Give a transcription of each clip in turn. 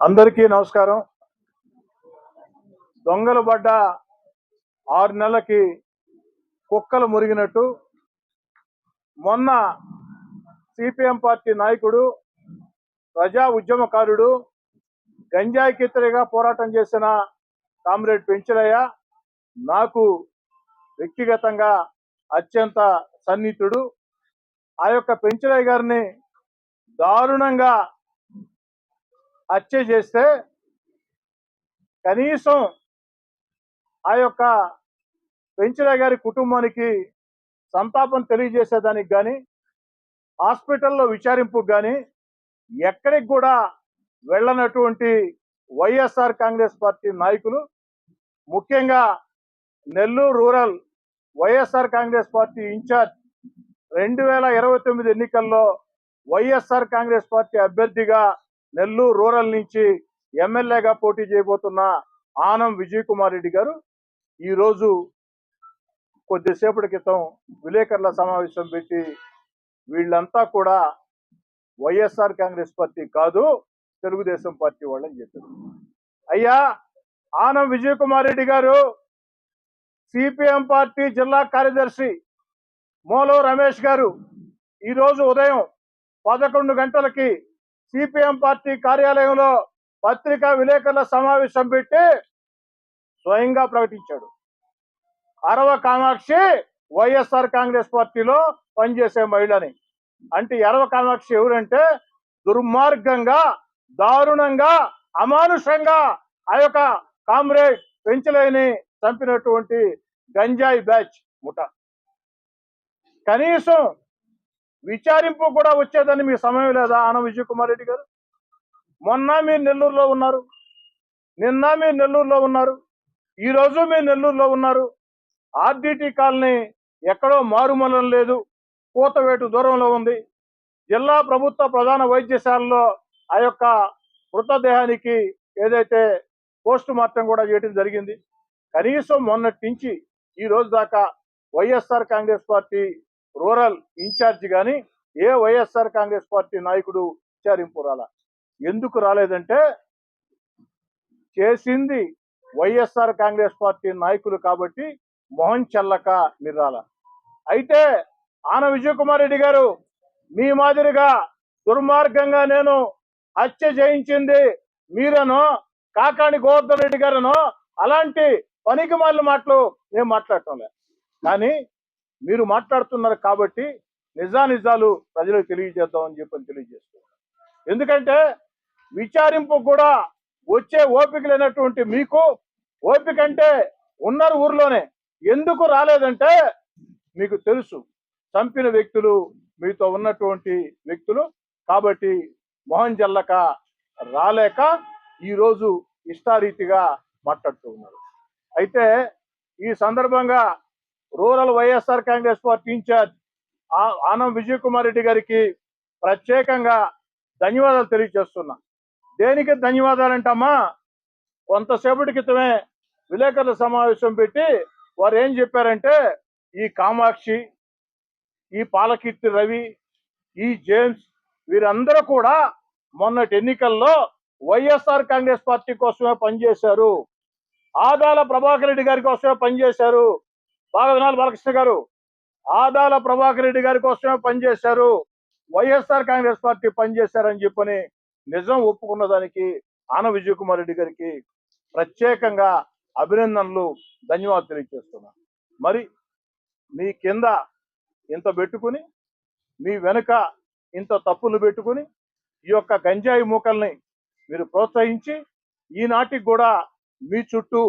అందరికీ నమస్కారం. దొంగలు పడ్డ ఆరు నెలలకి కుక్కలు మురిగినట్టు. మొన్న సిపిఎం పార్టీ నాయకుడు ప్రజా ఉద్యమకారుడు గంజాయి కిత్తరిగా పోరాటం చేసిన కామ్రేడ్ పెంచరయ్య నాకు వ్యక్తిగతంగా అత్యంత సన్నిహితుడు. ఆ యొక్క పెంచరయ్య గారిని దారుణంగా హత్య చేస్తే కనీసం ఆ యొక్క పెంచల గారి కుటుంబానికి సంతాపం తెలియజేసేదానికి కానీ హాస్పిటల్లో విచారింపుకు కానీ ఎక్కడికి కూడా వెళ్ళనటువంటి వైఎస్ఆర్ కాంగ్రెస్ పార్టీ నాయకులు ముఖ్యంగా Nellore rural YSR Congress party in-charge రెండు వేల ఇరవై తొమ్మిది ఎన్నికల్లో వైఎస్ఆర్ కాంగ్రెస్ పార్టీ అభ్యర్థిగా నెల్లూరు రూరల్ నుంచి ఎమ్మెల్యేగా పోటీ చేయబోతున్న ఆనం విజయ్ కుమార్ రెడ్డి గారు ఈరోజు కొద్దిసేపటి క్రితం విలేకరుల సమావేశం పెట్టి వీళ్ళంతా కూడా వైఎస్ఆర్ కాంగ్రెస్ పార్టీ కాదు తెలుగుదేశం పార్టీ వాళ్ళని చెప్పారు. అయ్యా ఆనం విజయ్ కుమార్ రెడ్డి గారు సిపిఎం పార్టీ జిల్లా కార్యదర్శి మోలో రమేష్ గారు ఈరోజు ఉదయం పదకొండు గంటలకి సిపిఎం పార్టీ కార్యాలయంలో పత్రికా విలేకరుల సమావేశం పెట్టి స్వయంగా ప్రకటించాడు. అరవ కామాక్షి వైఎస్ఆర్ కాంగ్రెస్ పార్టీలో పనిచేసే మహిళని. అంటే ఎరవ కామాక్షి ఎవరంటే దుర్మార్గంగా దారుణంగా అమానుషంగా ఆ యొక్క కామ్రేడ్ పెంచలేని చంపినటువంటి గంజాయి బ్యాచ్ ముఠ. కనీసం విచారింపు కూడా వచ్చేదని మీ సమయం లేదా? ఆనం విజయ్ కుమార్ రెడ్డి గారు. మొన్న మీరు నెల్లూరులో ఉన్నారు. నిన్న మీరు నెల్లూరులో ఉన్నారు. ఈ రోజు మీరు నెల్లూరులో ఉన్నారు. ఆర్డిటి కాలనీ ఎక్కడో మారుమూలం లేదు. కూతవేటు దూరంలో ఉంది. జిల్లా ప్రభుత్వ ప్రధాన వైద్యశాలలో ఆ యొక్క మృతదేహానికి ఏదైతే పోస్ట్ మార్టం కూడా చేయడం జరిగింది. కనీసం మొన్నటి నుంచి ఈ రోజు దాకా YSR Congress party rural in-charge కానీ ఏ వైఎస్ఆర్ కాంగ్రెస్ పార్టీ నాయకుడు విచారింపు రాలా? ఎందుకు రాలేదంటే చేసింది వైఎస్ఆర్ కాంగ్రెస్ పార్టీ నాయకులు కాబట్టి మొహం చల్లక నిర్రాల అయితే ఆన విజయకుమార్ రెడ్డి గారు మీ మాదిరిగా దుర్మార్గంగా నేను హత్య చేయించింది మీరను కాకాని గోవర్ధన్ రెడ్డి గారును అలాంటి పనికి మాటలు నేను మాట్లాడటం లేదు. కానీ మీరు మాట్లాడుతున్నారు కాబట్టి నిజానిజాలు ప్రజలకు తెలియజేద్దామని చెప్పని తెలియజేస్తున్నారు ఎందుకంటే విచారింపు కూడా వచ్చే ఓపిక లేనటువంటి మీకు ఓపిక అంటే ఉన్నారు ఊర్లోనే. ఎందుకు రాలేదంటే మీకు తెలుసు. చంపిన వ్యక్తులు మీతో ఉన్నటువంటి వ్యక్తులు కాబట్టి మొహం జల్లక రాలేక ఈరోజు ఇష్టారీతిగా మాట్లాడుతూ ఉన్నారు. అయితే ఈ సందర్భంగా rural YSR Congress party in-charge ఆ- ఆనం విజయ్ కుమార్ రెడ్డి గారికి ప్రత్యేకంగా ధన్యవాదాలు తెలియజేస్తున్నా. దేనికి ధన్యవాదాలంటమ్మా? కొంతసేపటి క్రితమే విలేకరుల సమావేశం పెట్టి వారు ఏం చెప్పారంటే ఈ కామాక్షి ఈ పాలకీర్తి రవి ఈ జేమ్స్ వీరందరూ కూడా మొన్నటి ఎన్నికల్లో వైఎస్ఆర్ కాంగ్రెస్ పార్టీ కోసమే పనిచేశారు. ఆదాల ప్రభాకర్ రెడ్డి గారి కోసమే పనిచేశారు. బాగా వినాలి బాలకృష్ణ గారు. ఆదాల ప్రభాకర్ రెడ్డి గారి కోసమే పనిచేశారు. వైఎస్ఆర్ కాంగ్రెస్ పార్టీ పనిచేశారని చెప్పని నిజం ఒప్పుకున్న దానికి ఆన విజయ్ కుమార్ రెడ్డి గారికి ప్రత్యేకంగా అభినందనలు ధన్యవాదాలు తెలియజేస్తున్నాను మరి మీ కింద ఇంత పెట్టుకుని మీ వెనుక ఇంత తప్పులు పెట్టుకుని ఈ యొక్క గంజాయి మూకల్ని మీరు ప్రోత్సహించి ఈనాటికి కూడా మీ చుట్టూ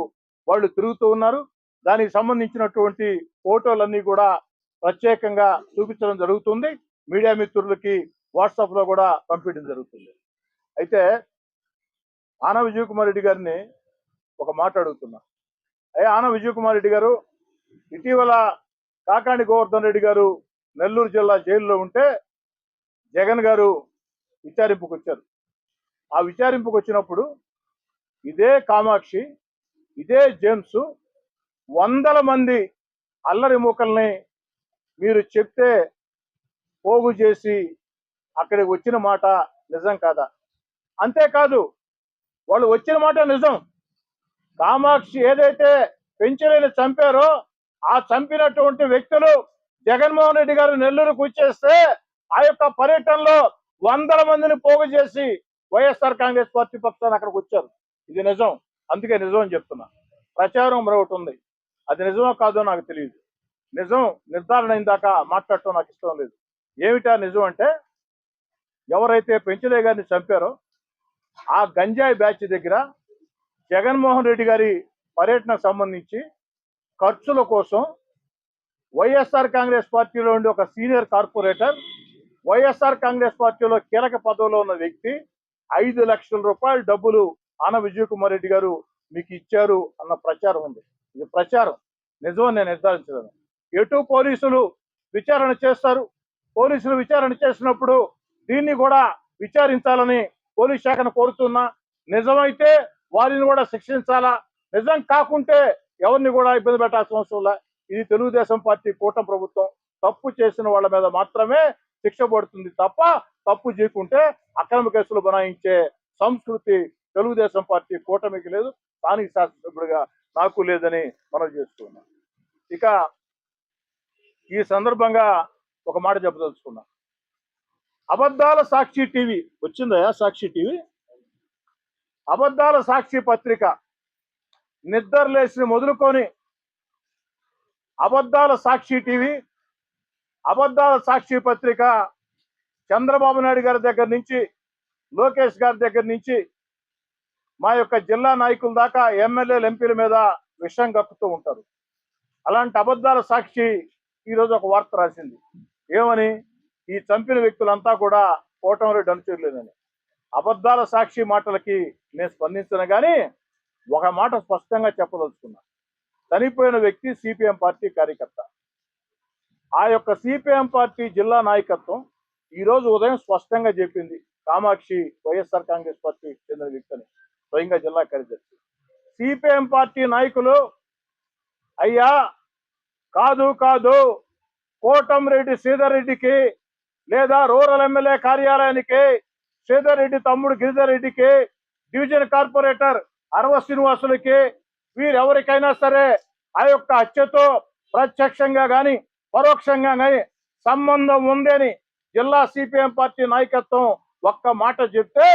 వాళ్ళు తిరుగుతూ ఉన్నారు. దానికి సంబంధించినటువంటి ఫోటోలన్నీ కూడా ప్రత్యేకంగా చూపించడం జరుగుతుంది. మీడియా మిత్రులకి వాట్సాప్లో కూడా పంపించడం జరుగుతుంది. అయితే ఆన విజయ్ కుమార్ రెడ్డి గారిని ఒక మాట అడుగుతున్నా. అయ్యా ఆన విజయ్ కుమార్ రెడ్డి గారు ఇటీవల కాకాణి గోవర్ధన్ రెడ్డి గారు నెల్లూరు జిల్లా జైల్లో ఉంటే జగన్ గారు విచారింపుకు వచ్చారు. ఆ విచారింపుకు వచ్చినప్పుడు ఇదే కామాక్షి ఇదే జేమ్స్ వందల మంది అల్లరి మూకల్ని మీరు చెప్తే పోగు చేసి అక్కడికి వచ్చిన మాట నిజం కాదా? అంతేకాదు వాళ్ళు వచ్చిన మాట నిజం. కామాక్షి ఏదైతే పెంచలేని చంపారో ఆ చంపినటువంటి వ్యక్తులు జగన్మోహన్ రెడ్డి గారు నెల్లూరుకు వచ్చేస్తే ఆ యొక్క పర్యటనలో వందల మందిని పోగు చేసి వైఎస్ఆర్ కాంగ్రెస్ పార్టీ పక్షాన్ని అక్కడికి వచ్చారు. ఇది నిజం. అందుకే నిజం అని చెప్తున్నా. ప్రచారం మరొకటి ఉంది. అది నిజమో కాదో నాకు తెలియదు. నిజం నిర్ధారణ అయిందాక మాట్లాడటం నాకు ఇష్టం లేదు. ఏమిటా నిజం అంటే ఎవరైతే పెంచలే గారిని చంపారో ఆ గంజాయి బ్యాచ్ దగ్గర జగన్మోహన్ రెడ్డి గారి పర్యటనకు సంబంధించి ఖర్చుల కోసం వైఎస్ఆర్ కాంగ్రెస్ పార్టీలో ఉండి ఒక సీనియర్ కార్పొరేటర్ వైఎస్ఆర్ కాంగ్రెస్ పార్టీలో కీలక పదవిలో ఉన్న వ్యక్తి ఐదు లక్షల రూపాయల డబ్బులు ఆన విజయ్ కుమార్ రెడ్డి గారు మీకు ఇచ్చారు అన్న ప్రచారం ఉంది. ఇది ప్రచారం. నిజం నేను నిర్ధారించలేను. ఎటు పోలీసులు విచారణ చేస్తారు? పోలీసులు విచారణ చేసినప్పుడు దీన్ని కూడా విచారించాలని పోలీస్ శాఖను కోరుతున్నా. నిజమైతే వారిని కూడా శిక్షించాలా? నిజం కాకుంటే ఎవరిని కూడా ఇబ్బంది పెట్టాల్సిన అవసరం లే. ఇది తెలుగుదేశం పార్టీ కూటమి ప్రభుత్వం. తప్పు చేసిన వాళ్ళ మీద మాత్రమే శిక్ష పడుతుంది తప్ప తప్పు చేయకుంటే అక్రమ కేసులు బనాయించే సంస్కృతి తెలుగుదేశం పార్టీ కూటమికి లేదు. స్థానిక శాసనసభ్యుడిగా నాకు లేదని మనం చేసుకున్నాం ఇక ఈ సందర్భంగా ఒక మాట చెప్పదలుచుకున్నా. అబద్ధాల సాక్షి టీవీ వచ్చిందా సాక్షి టీవీ? అబద్ధాల సాక్షి పత్రిక నిద్రలేసి మొదలుకొని అబద్ధాల సాక్షి టీవీ అబద్ధాల సాక్షి పత్రిక చంద్రబాబు నాయుడు గారి దగ్గర నుంచి లోకేష్ గారి దగ్గర నుంచి మా యొక్క జిల్లా నాయకుల దాకా ఎమ్మెల్యేలు ఎంపీల మీద విషయం కక్కుతూ ఉంటారు. అలాంటి అబద్ధాల సాక్షి ఈరోజు ఒక వార్త రాసింది. ఏమని? ఈ చంపిన వ్యక్తులంతా కూడా కోటమిరెడ్డి అనుచరులేనని. అబద్ధాల సాక్షి మాటలకి నేను స్పందించను కానీ ఒక మాట స్పష్టంగా చెప్పదలుచుకున్నా. చనిపోయిన వ్యక్తి సిపిఎం పార్టీ కార్యకర్త. ఆ యొక్క సిపిఎం పార్టీ జిల్లా నాయకత్వం ఈరోజు ఉదయం స్పష్టంగా చెప్పింది. కామాక్షి వైఎస్ఆర్ కాంగ్రెస్ పార్టీ చెందిన వ్యక్తిని స్వయంగా జిల్లా కార్యదర్శి. సిపిఎం పార్టీ నాయకులు అయ్యా కాదు కాదు కోటంరెడ్డి శ్రీధర్ రెడ్డికి లేదా రూరల్ ఎమ్మెల్యే కార్యాలయానికి శ్రీధర్ రెడ్డి తమ్ముడు గిరిధర్ రెడ్డికి డివిజన్ కార్పొరేటర్ అరవ శ్రీనివాసులకి వీరెవరికైనా సరే ఆ యొక్క హత్యతో ప్రత్యక్షంగా కానీ పరోక్షంగా కానీ సంబంధం ఉందని జిల్లా సిపిఎం పార్టీ నాయకత్వం ఒక్క మాట చెప్తే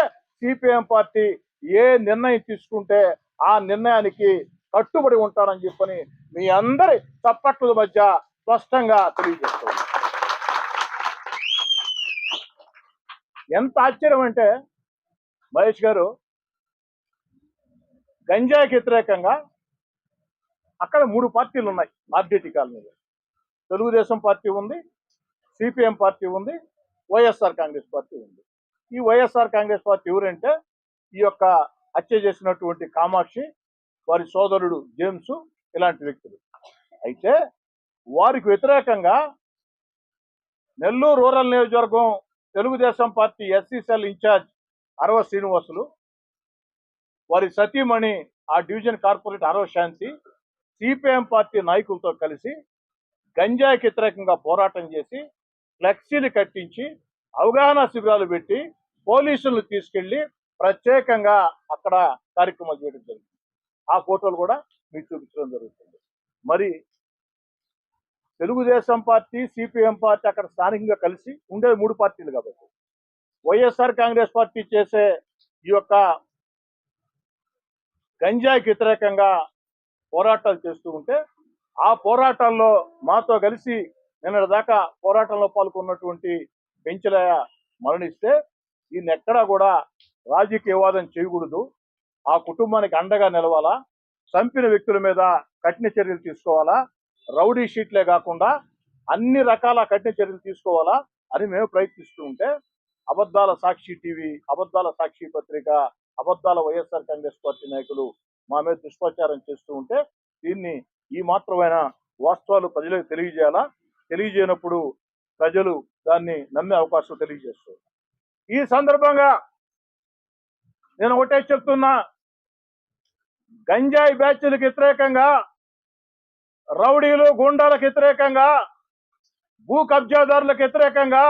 సిపిఎం పార్టీ ఏ నిర్ణయం తీసుకుంటే ఆ నిర్ణయానికి కట్టుబడి ఉంటారని చెప్పని మీ అందరి చప్పట్ల మధ్య స్పష్టంగా తెలియజేస్తుంది ఎంత ఆశ్చర్యం అంటే మహేష్ గారు గంజాయికి వ్యతిరేకంగా అక్కడ మూడు పార్టీలు ఉన్నాయి ఆర్డిటి కాలనీలో తెలుగుదేశం పార్టీ ఉంది సిపిఎం పార్టీ ఉంది వైఎస్ఆర్ కాంగ్రెస్ పార్టీ ఉంది. ఈ వైఎస్ఆర్ కాంగ్రెస్ పార్టీ ఎవరంటే ఈ యొక్క హత్య చేసినటువంటి కామాక్షి వారి సోదరుడు జేమ్స్ ఇలాంటి వ్యక్తులు. అయితే వారికి వ్యతిరేకంగా నెల్లూరు రూరల్ నియోజకవర్గం Telugu Desam party SC cell in-charge Arava Srinivasulu వారి సతీమణి ఆ division corporate Arava Shanti CPM party నాయకులతో కలిసి గంజాయికి వ్యతిరేకంగా పోరాటం చేసి ఫ్లెక్సీలు కట్టించి అవగాహన శిబిరాలు పెట్టి పోలీసులను తీసుకెళ్ళి ప్రత్యేకంగా అక్కడ కార్యక్రమాలు చేయడం జరిగింది. ఆ ఫోటోలు కూడా మీకు చూపించడం జరుగుతుంది. మరి తెలుగుదేశం పార్టీ సిపిఎం పార్టీ అక్కడ స్థానికంగా కలిసి ఉండే మూడు పార్టీలు కాబట్టి. వైఎస్ఆర్ కాంగ్రెస్ పార్టీ చేసే ఈ యొక్క గంజాయికి వ్యతిరేకంగా పోరాటాలు చేస్తూ ఉంటే ఆ పోరాటాల్లో మాతో కలిసి నిన్నటి దాకా పోరాటంలో పాల్గొన్నటువంటి పెంచలయ మరణిస్తే దీన్ని ఎక్కడా కూడా రాజకీయవాదం చేయకూడదు. ఆ కుటుంబానికి అండగా నిలవాలా? చంపిన వ్యక్తుల మీద కఠిన చర్యలు తీసుకోవాలా? రౌడీ షీట్లే కాకుండా అన్ని రకాల కఠిన చర్యలు తీసుకోవాలా అని మేము ప్రయత్నిస్తూ ఉంటే అబద్ధాల సాక్షి టీవీ అబద్ధాల సాక్షి పత్రిక అబద్ధాల వైఎస్ఆర్ కాంగ్రెస్ పార్టీ నాయకులు మా మీద దుష్ప్రచారం చేస్తూ ఉంటే దీన్ని ఈ మాత్రమైన వాస్తవాలు ప్రజలకు తెలియజేయాలా? తెలియజేయనప్పుడు ప్రజలు దాన్ని నమ్మే అవకాశం తెలియజేస్తారు. ఈ సందర్భంగా నేను ఒకటే చెప్తున్నా. గంజాయి బ్యాచ్లకు వ్యతిరేకంగా రౌడీలు గుండాలకు వ్యతిరేకంగా భూ కబ్జాదారులకు వ్యతిరేకంగా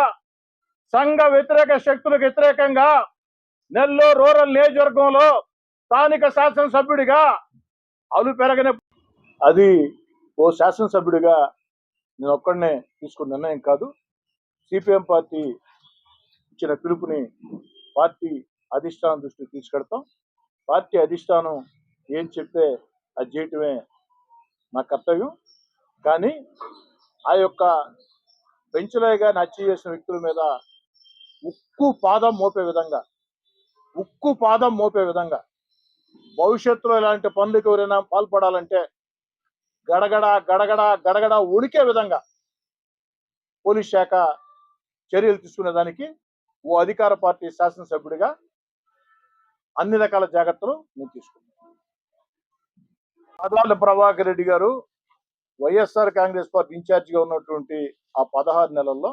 సంఘ వ్యతిరేక శక్తులకు వ్యతిరేకంగా నెల్లూరు రూరల్ నియోజకవర్గంలో స్థానిక శాసనసభ్యుడిగా అలు పెరగని అది ఓ శాసనసభ్యుడిగా నేను ఒక్కడనే తీసుకున్న నిర్ణయం కాదు. సిపిఎం పార్టీ ఇచ్చిన పిలుపుని పార్టీ అధిష్టానం దృష్టికి తీసుకెడతాం. పార్టీ అధిష్టానం ఏం చెప్తే అది చేయటమే నా కర్తవ్యం. కానీ ఆ యొక్క పెంచులయ్యగా హత్య చేసిన వ్యక్తుల మీద ఉక్కు పాదం మోపే విధంగా ఉక్కు పాదం మోపే విధంగా భవిష్యత్తులో ఇలాంటి పనులకు ఎవరైనా పాల్పడాలంటే గడగడ గడగడ గడగడ ఉడికే విధంగా పోలీస్ శాఖ చర్యలు తీసుకునేదానికి ఓ అధికార పార్టీ శాసనసభ్యుడిగా అన్ని రకాల జాగ్రత్తలు నేను తీసుకున్నాను ఆదాల ప్రభాకర్ రెడ్డి గారు వైఎస్ఆర్ కాంగ్రెస్ పార్టీ ఇన్ఛార్జిగా ఉన్నటువంటి ఆ పదహారు నెలల్లో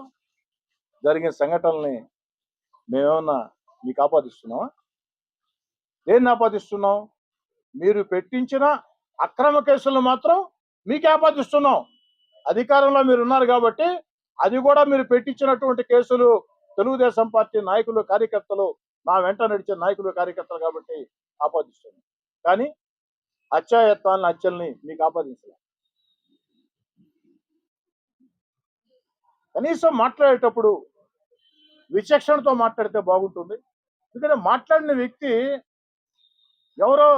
జరిగిన సంఘటనల్ని మేమేమన్నా మీకు ఆపాదిస్తున్నామా? దేన్ని ఆపాదిస్తున్నాం? మీరు పెట్టించిన అక్రమ కేసులను మాత్రం మీకు ఆపాదిస్తున్నాం. అధికారంలో మీరు ఉన్నారు కాబట్టి అది కూడా మీరు పెట్టించినటువంటి కేసులు తెలుగుదేశం పార్టీ నాయకులు కార్యకర్తలు నా వెంట నడిచే నాయకులు కార్యకర్తలు కాబట్టి ఆపాదిస్తున్నాను కానీ అత్యాయత్వాన్ని హత్యల్ని మీకు ఆపాదించలే. కనీసం మాట్లాడేటప్పుడు విచక్షణతో మాట్లాడితే బాగుంటుంది. ఎందుకంటే మాట్లాడిన వ్యక్తి ఎవరో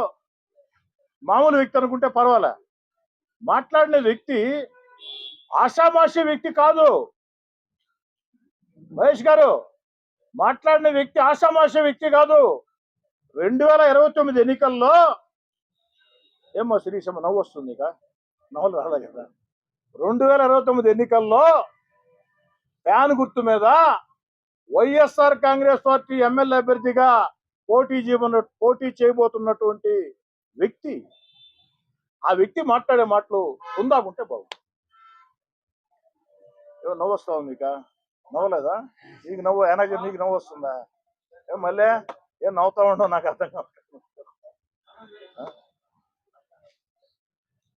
మామూలు వ్యక్తి అనుకుంటే పర్వాలే. మాట్లాడిన వ్యక్తి ఆషామాషి వ్యక్తి కాదు. మహేష్ గారు మాట్లాడిన వ్యక్తి ఆషామాష వ్యక్తి కాదు. రెండు వేల ఇరవై తొమ్మిది ఎన్నికల్లో ఏమో శ్రీశమ్మ నవ్వు వస్తుంది ఇక. నవ్వులు రాలే కదా. రెండు వేల ఇరవై తొమ్మిది ఎన్నికల్లో ఫ్యాన్ గుర్తు మీద వైఎస్ఆర్ కాంగ్రెస్ పార్టీ ఎమ్మెల్యే అభ్యర్థిగా పోటీ చేయబోన్న పోటీ చేయబోతున్నటువంటి వ్యక్తి ఆ వ్యక్తి మాట్లాడే మాటలు ఉందాకుంటే బాగుంది ఏమో నవ్వు వస్తా ఉంది ఇక. నవ్వలేదా? నీకు నవ్వు ఎనర్జీ నీకు నవ్వు వస్తుందా? మళ్ళీ ఏం నవ్వుతా ఉండవు నాకు అర్థం కాదు